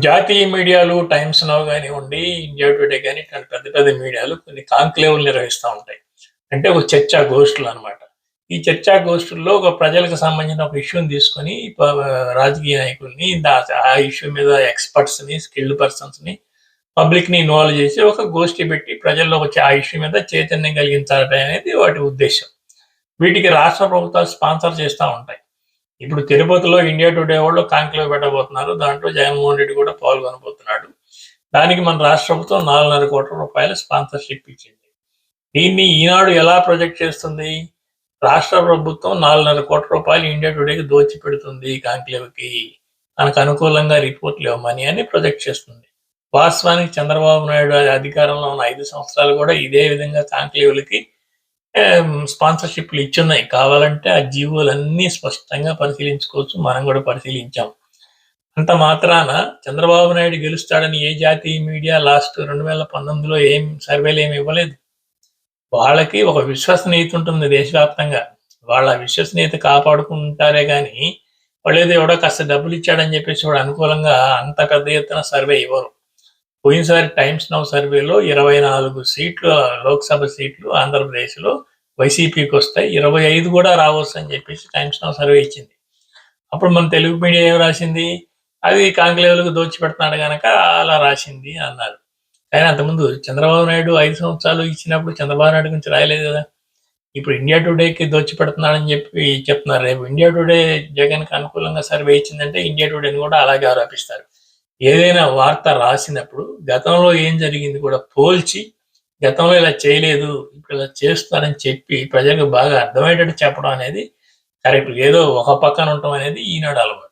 జాతీయ మీడియాలు Times Now కానివ్వండి ఇండియా టుడే కానీ ఇట్లాంటి పెద్ద పెద్ద మీడియాలు కొన్ని కాంక్లేవ్లు నిర్వహిస్తూ ఉంటాయి. అంటే ఒక చర్చా గోష్ఠులు అన్నమాట. ఈ చర్చా గోష్ఠుల్లో ఒక ప్రజలకు సంబంధించిన ఒక ఇష్యూని తీసుకొని రాజకీయ నాయకుల్ని ఆ ఇష్యూ మీద ఎక్స్పర్ట్స్ని స్కిల్డ్ పర్సన్స్ని పబ్లిక్ని ఇన్వాల్వ్ చేసి ఒక గోష్ఠి పెట్టి ప్రజల్లో ఒక ఆ ఇష్యూ మీద చైతన్యం కలిగించాలి అనేది వాటి ఉద్దేశం వీటికి రాష్ట్ర ప్రభుత్వాలు స్పాన్సర్ చేస్తూ ఉంటాయి. ఇప్పుడు తిరుపతిలో ఇండియా టుడే వాళ్ళు కాంక్లేవ్ పెట్టబోతున్నారు. దాంట్లో జగన్మోహన్ రెడ్డి కూడా పాల్గొనబోతున్నాడు. దానికి మన రాష్ట్ర ప్రభుత్వం నాలుగున్నర కోట్ల రూపాయల స్పాన్సర్షిప్ ఇచ్చింది. దీన్ని ఈనాడు ఎలా ప్రొజెక్ట్ చేస్తుంది? రాష్ట్ర ప్రభుత్వం నాలుగున్నర కోట్ల రూపాయలు ఇండియా టుడేకి దోచి పెడుతుంది కాంక్లేవ్కి. తనకు అనుకూలంగా రిపోర్ట్లు ఇవ్వమని అని ప్రొజెక్ట్ చేస్తుంది. వాస్తవానికి చంద్రబాబు నాయుడు అధికారంలో ఉన్న ఐదు సంవత్సరాలు కూడా ఇదే విధంగా కాంక్లేవ్లకి స్పాన్సర్షిప్లు ఇచ్చున్నాయి. కావాలంటే ఆ జీవోలన్నీ స్పష్టంగా పరిశీలించుకోవచ్చు. మనం కూడా పరిశీలించాం. అంత మాత్రాన చంద్రబాబు నాయుడు గెలుస్తాడని ఏ జాతీయ మీడియా లాస్ట్ రెండు వేల పంతొమ్మిదిలో ఏం సర్వేలు ఏమి ఇవ్వలేదు. వాళ్ళకి ఒక విశ్వసనీయత ఉంటుంది దేశవ్యాప్తంగా. వాళ్ళ విశ్వసనీయత కాపాడుకుంటారే కానీ వాళ్ళు ఏదో ఎవడో కాస్త డబ్బులు ఇచ్చాడని చెప్పేసి వాడు అనుకూలంగా అంత పెద్ద ఎత్తున సర్వే ఇవ్వరు. పోయినసారి టైమ్స్ నౌ సర్వేలో ఇరవై నాలుగు సీట్లు లోక్సభ సీట్లు ఆంధ్రప్రదేశ్లో వైసీపీకి వస్తాయి. ఇరవై ఐదు కూడా రావచ్చు అని చెప్పేసి టైమ్స్ నౌ సర్వే ఇచ్చింది. అప్పుడు మన తెలుగు మీడియా ఏం రాసింది? అది కాంగ్లేవులకు దోచి పెడుతున్నాడు కనుక అలా రాసింది అన్నారు. కానీ అంతకుముందు చంద్రబాబు నాయుడు ఐదు సంవత్సరాలు ఇచ్చినప్పుడు చంద్రబాబు నాయుడు గురించి రాయలేదు కదా. ఇప్పుడు ఇండియా టుడేకి దోచి పెడుతున్నాడని చెప్పి చెప్తున్నారు. రేపు ఇండియా టుడే జగన్కి అనుకూలంగా సర్వే ఇచ్చిందంటే ఇండియా టుడేని కూడా అలాగే ఆరోపిస్తారు. ఏదైనా వార్త రాసినప్పుడు గతంలో ఏం జరిగింది కూడా పోల్చి గతంలో ఇలా చేయలేదు ఇప్పుడు ఇలా చేస్తారని చెప్పి ప్రజలకు బాగా అర్థమయ్యేటట్టు చెప్పడం అనేది కరెక్ట్. ఏదో ఒక పక్కన ఉండటం అనేది ఈనాడు అలవాటు.